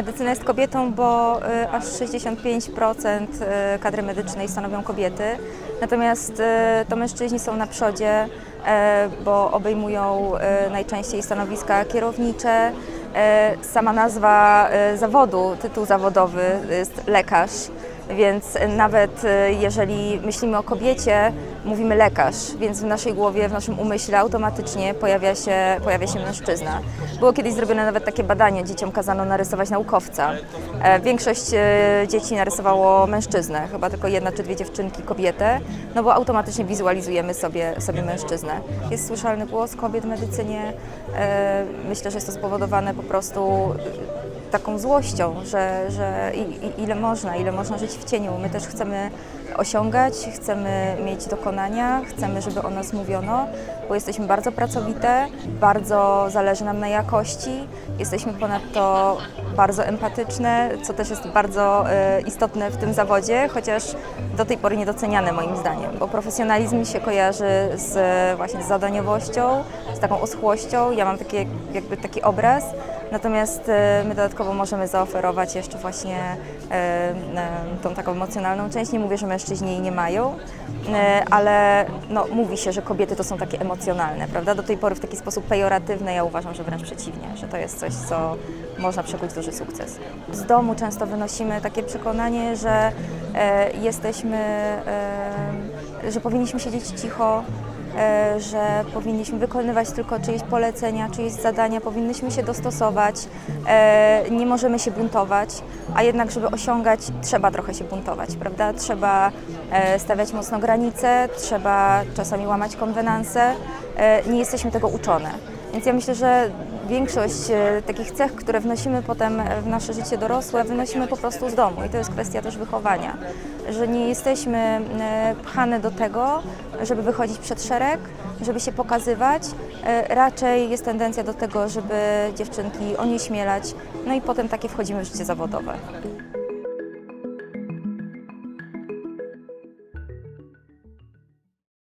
medycyna jest kobietą, bo y, aż 65% y, kadry medycznej stanowią kobiety. Natomiast y, to mężczyźni są na przodzie, e, bo obejmują najczęściej stanowiska kierownicze. E, Sama nazwa zawodu, tytuł zawodowy jest lekarz. Więc nawet e, jeżeli myślimy o kobiecie, mówimy lekarz, więc w naszej głowie, w naszym umyśle automatycznie pojawia się, pojawia się mężczyzna. Było kiedyś zrobione nawet takie badanie, dzieciom kazano narysować naukowca. E, Większość e, dzieci narysowało mężczyznę, chyba tylko jedna czy dwie dziewczynki kobietę, no bo automatycznie wizualizujemy sobie, sobie mężczyznę. Jest słyszalny głos kobiet w medycynie. E, Myślę, że jest to spowodowane po prostu taką złością, że, że i, i ile można, ile można żyć w cieniu. My też chcemy osiągać, chcemy mieć dokonania, chcemy, żeby o nas mówiono, bo jesteśmy bardzo pracowite, bardzo zależy nam na jakości, jesteśmy ponadto bardzo empatyczne, co też jest bardzo e, istotne w tym zawodzie, chociaż do tej pory niedoceniane moim zdaniem, bo profesjonalizm się kojarzy z właśnie z zadaniowością, z taką oschłością. Ja mam takie, jakby taki obraz, Natomiast e, my dodatkowo możemy zaoferować jeszcze właśnie e, e, tą taką emocjonalną część. Nie mówię, że mężczyźni jej nie mają, ale no, mówi się, że kobiety to są takie emocjonalne, prawda? Do tej pory w taki sposób pejoratywny, ja uważam, że wręcz przeciwnie, że to jest coś, co można przekuć duży sukces. Z domu często wynosimy takie przekonanie, że jesteśmy, że powinniśmy siedzieć cicho, że powinniśmy wykonywać tylko czyjeś polecenia, czyjeś zadania, powinniśmy się dostosować, e, nie możemy się buntować, a jednak, żeby osiągać, trzeba trochę się buntować, prawda? Trzeba e, stawiać mocno granice, trzeba czasami łamać konwenanse. E, Nie jesteśmy tego uczone. Więc ja myślę, że większość e, takich cech, które wnosimy potem w nasze życie dorosłe, wynosimy po prostu z domu i to jest kwestia też wychowania, że nie jesteśmy e, pchane do tego, żeby wychodzić przed szereg, żeby się pokazywać. E, Raczej jest tendencja do tego, żeby dziewczynki onieśmielać, no i potem takie wchodzimy w życie zawodowe.